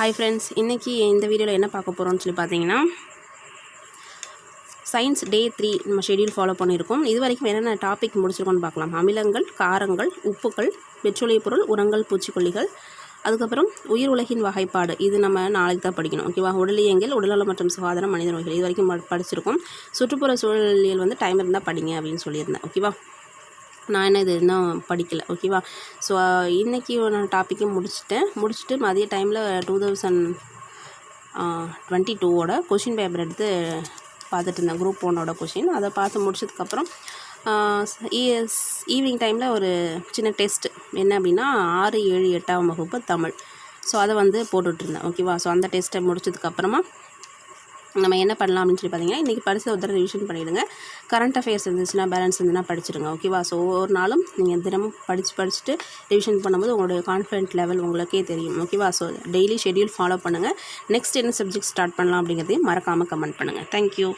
Hi friends இன்றைக்கி இந்த வீடியோவில் என்ன பார்க்க போகிறோம்னு சொல்லி பார்த்தீங்கன்னா சயின்ஸ் டே த்ரீ நம்ம ஷெடியூல் ஃபாலோ பண்ணியிருக்கோம். இது வரைக்கும் என்னென்ன டாபிக் முடிச்சிருக்கோம்னு பார்க்கலாம். அமிலங்கள் காரங்கள் உப்புகள் பெட்ரோலிய பொருள் உரங்கள் பூச்சிக்கொல்லிகள் அதுக்கப்புறம் உயிர் உலகின் வகைப்பாடு. இது நம்ம நாளைக்கு தான் படிக்கணும். ஓகேவா உடலியங்கள் உடல்நலம் மற்றும் சுகாதாரம் மனித நோய்கள். இது வரைக்கும் படிச்சிருக்கோம். சுற்றுப்புற சூழலியல் வந்து டைம் இருந்தால் படிங்க அப்படின்னு சொல்லியிருந்தேன். ஓகேவா நான் என்ன இது இன்னும் படிக்கலை ஓகேவா ஸோ இன்றைக்கி நான் டாப்பிக்கே முடிச்சுட்டேன். முடிச்சுட்டு மதிய டைமில் டூ தௌசண்ட் டுவெண்ட்டி டூவோட கொஷின் பேப்பர் எடுத்து பார்த்துட்டு இருந்தேன். குரூப் ஒன்னோட கொஷின் அதை பார்த்து முடிச்சதுக்கப்புறம் ஈவினிங் டைமில் ஒரு சின்ன டெஸ்ட் என்ன அப்படின்னா ஆறு ஏழு எட்டாம் வகுப்பு தமிழ். ஸோ அதை வந்து போட்டுட்ருந்தேன் ஓகேவா ஸோ அந்த டெஸ்ட்டை முடிச்சதுக்கப்புறமா நம்ம என்ன பண்ணலாம் அப்படின்னு சொல்லி பார்த்தீங்கன்னா இன்றைக்கி படித்த ஒரு ரிவிஷன் பண்ணிவிடுங்க கரண்ட் அஃபேர்ஸ் இருந்துச்சுன்னா பேலன்ஸ் இருந்துச்சுன்னா படிச்சிடுங்க ஓகேவா ஸோ ஒவ்வொரு நாளும் நீங்கள் தினமும் படித்து படிச்சுட்டு ரிவிஷன் பண்ணும்போது உங்களுடைய கான்ஃபிடென்ட் லெவல் உங்களுக்கே தெரியும் ஓகேவா ஸோ டெய்லி ஷெடியூல் ஃபாலோ பண்ணுங்கள் நெக்ஸ்ட் என்ன சப்ஜெக்ட் ஸ்டார்ட் பண்ணலாம் அப்படிங்கிறதையும் மறக்காமல் கமெண்ட் பண்ணுங்கள் தேங்க்யூ